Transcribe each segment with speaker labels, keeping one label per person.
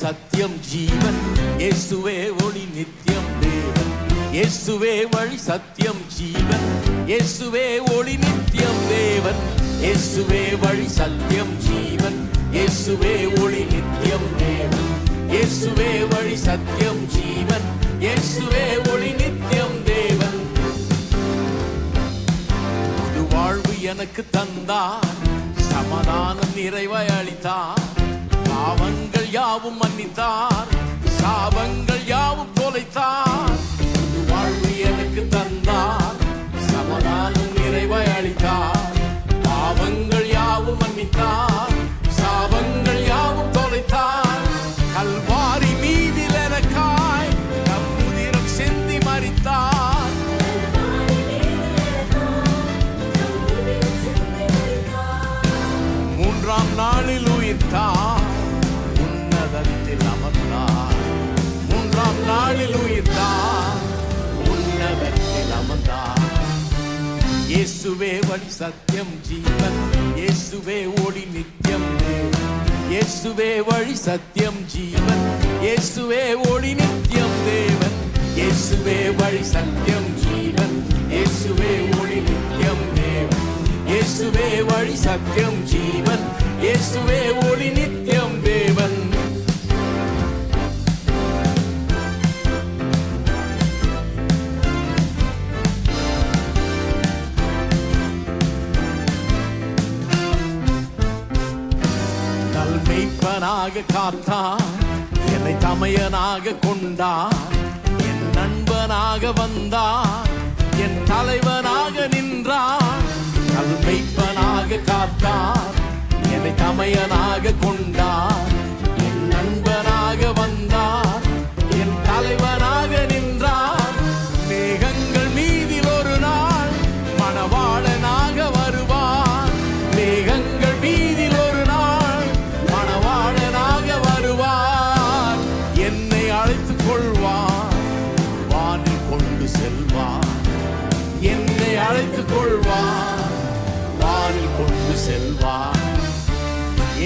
Speaker 1: சத்தியம் ஜீவன் இயேசுவே ஒளி நித்தியம் தேவன். இயேசுவே வழி சத்தியம் ஜீவன் இயேசுவே ஒளி நித்தியம் தேவன். இயேசுவே வழி சத்தியம் ஜீவன் இயேசுவே ஒளி நித்தியம் தேவன். இயேசுவே வழி சத்தியம் ஜீவன் இயேசுவே ஒளி நித்தியம் தேவன். புது வாழ்வு எனக்கு தந்தார் சமாதானம் நிறைவை அளித்தார். பாவங்கள் மன்னித்தார். இயேசுவே வழி சத்தியம் ஜீவன். இயேசுவே ஓடி நித்தியம். இயேசுவே வழி சத்தியம் ஜீவன். இயேசுவே ஒளி நித்தியம் தேவன். இயேசுவே வழி சத்தியம் ஜீவன். இயேசுவே ஒளி நித்தியம் தேவன். இயேசுவே வழி சத்தியம் ஜீவன். இயேசுவே ஒளி நல்மெய்ப்பனாக காத்தான் என்னை தமையனாக கொண்டான். என் நண்பனாக வந்தான் என் தலைவனாக நின்றான். கல்வைப்பனாக காத்தான் என்னை தமையனாக கொண்டான்.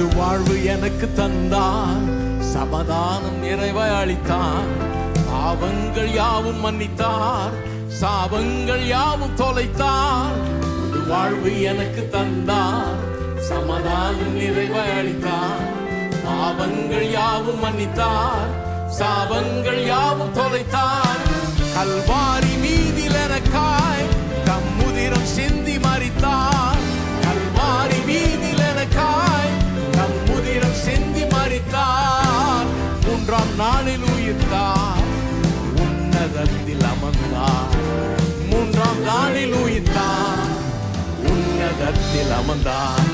Speaker 1: புது வாழ்வு எனக்கு தந்தான் சமாதானம் நிறைவை அளித்தான் பாவங்கள் யாவும் மன்னித்தார். சாபங்கள் யாவும் தொலைத்தார். புது வாழ்வு எனக்கு தந்தார். சமாதானம் நிறைவை அளித்தார். பாவங்கள் யாவும் மன்னித்தார். சாபங்கள் யாவும் தொலைத்தார். மூன்றாம் நாளில் உயிர்த்தார். உன்னதத்தில் அமர்ந்தார். மூன்றாம் நாளில் உயிர்த்தார். உன்னதத்தில் அமர்ந்தார்.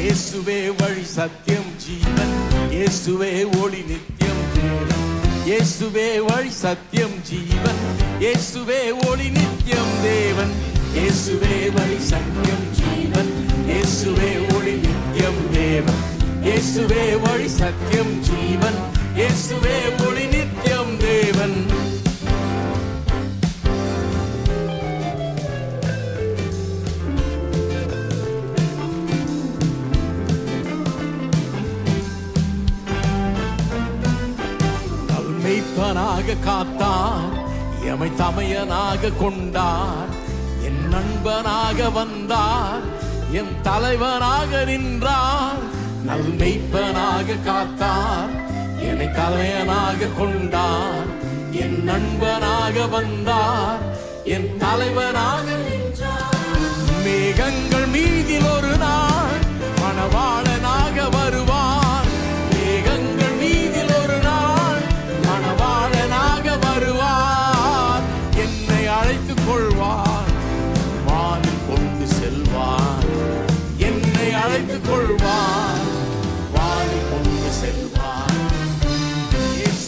Speaker 1: இயேசுவே வழி சத்தியம் ஜீவன். இயேசுவே ஒளி நித்தியம் தேவன். இயேசுவே வழி சத்தியம் ஜீவன். இயேசுவே ஒளி நித்தியம் தேவன். இயேசுவே வழி சத்தியம் ஜீவன். இயேசுவே ஒளி நித்தியம் தேவன். இயேசுவே வழி சத்தியம் ஜீவன். இயேசுவே ஒளி நித்தியம் தேவன். மெய்ப்பனாக காத்தார் எமை தமையனாக கொண்டார். என் நண்பனாக வந்தார் என் தலைவனாக நின்றார். நல் மெய்ப்பனாக காத்தார் என்னை தலைவனாக கொண்டார். என் நண்பனாக வந்தார். என் தலைவனாக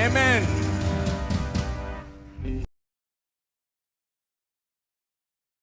Speaker 1: Amen.